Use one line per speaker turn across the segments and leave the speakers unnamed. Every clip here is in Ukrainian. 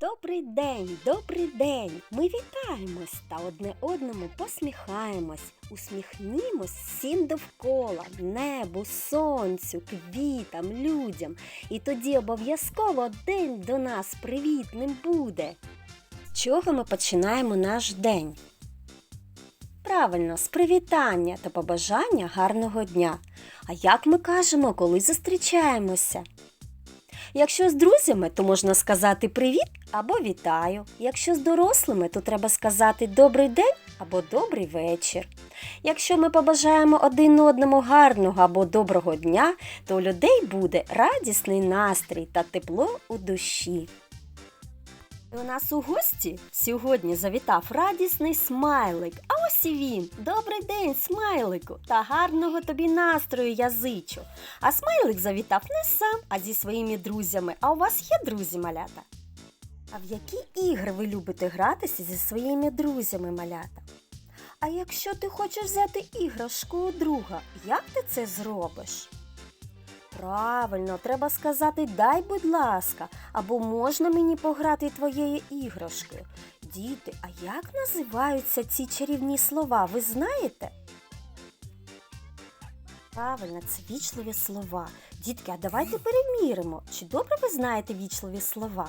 Добрий день, добрий день! Ми вітаємось та одне одному посміхаємось. Усміхнімось всім довкола, небу, сонцю, квітам, людям. І тоді обов'язково день до нас привітним буде. З чого ми починаємо наш день? Правильно, з привітання та побажання гарного дня. А як ми кажемо, коли зустрічаємося? Якщо з друзями, то можна сказати привіт або вітаю. Якщо з дорослими, то треба сказати добрий день або добрий вечір. Якщо ми побажаємо один одному гарного або доброго дня, то у людей буде радісний настрій та тепло у душі. У нас у гості сьогодні завітав радісний смайлик. А ось і він. Добрий день, смайлику, та гарного тобі настрою я зичу. А смайлик завітав не сам, а зі своїми друзями. А у вас є друзі, малята? А в які ігри ви любите гратися зі своїми друзями, малята? А якщо ти хочеш взяти іграшку у друга, як ти це зробиш? Правильно, треба сказати дай, будь ласка, або можна мені пограти твоєю іграшкою. Діти, а як називаються ці чарівні слова, ви знаєте? Правильно, це вічливі слова. Дітки, а давайте переміримо, чи добре ви знаєте вічливі слова?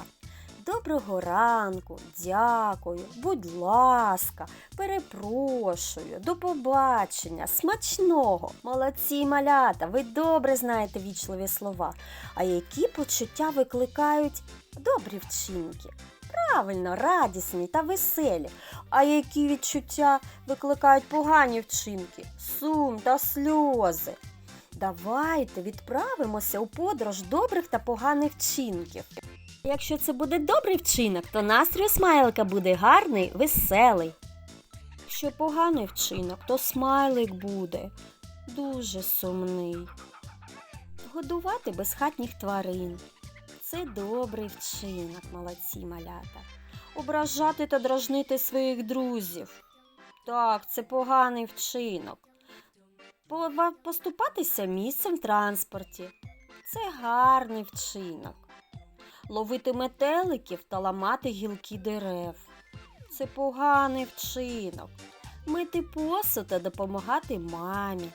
Доброго ранку, дякую, будь ласка, перепрошую, до побачення, смачного. Молодці малята, ви добре знаєте вічливі слова. А які почуття викликають добрі вчинки? Правильно, радісні та веселі. А які відчуття викликають погані вчинки? Сум та сльози. Давайте відправимося у подорож добрих та поганих вчинків. Якщо це буде добрий вчинок, то настрій у смайлика буде гарний, веселий. Якщо поганий вчинок, то смайлик буде дуже сумний. Годувати безхатніх тварин. Це добрий вчинок, молодці малята. Ображати та дражнити своїх друзів. Так, це поганий вчинок. Поступатися місцем в транспорті. Це гарний вчинок ловити метеликів та ламати гілки дерев. Це поганий вчинок. Мити посуд та допомагати мамі.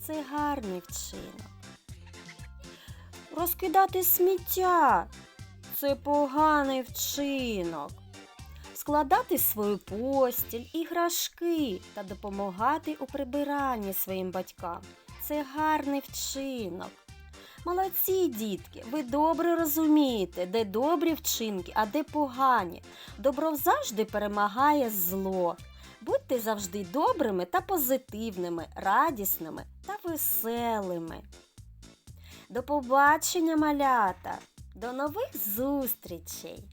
Це гарний вчинок. Розкидати сміття. Це поганий вчинок. Складати свою постіль, іграшки та допомагати у прибиранні своїм батькам. Це гарний вчинок. Молодці, дітки, ви добре розумієте, де добрі вчинки, а де погані. Добро завжди перемагає зло. Будьте завжди добрими та позитивними, радісними та веселими. До побачення, малята! До нових зустрічей!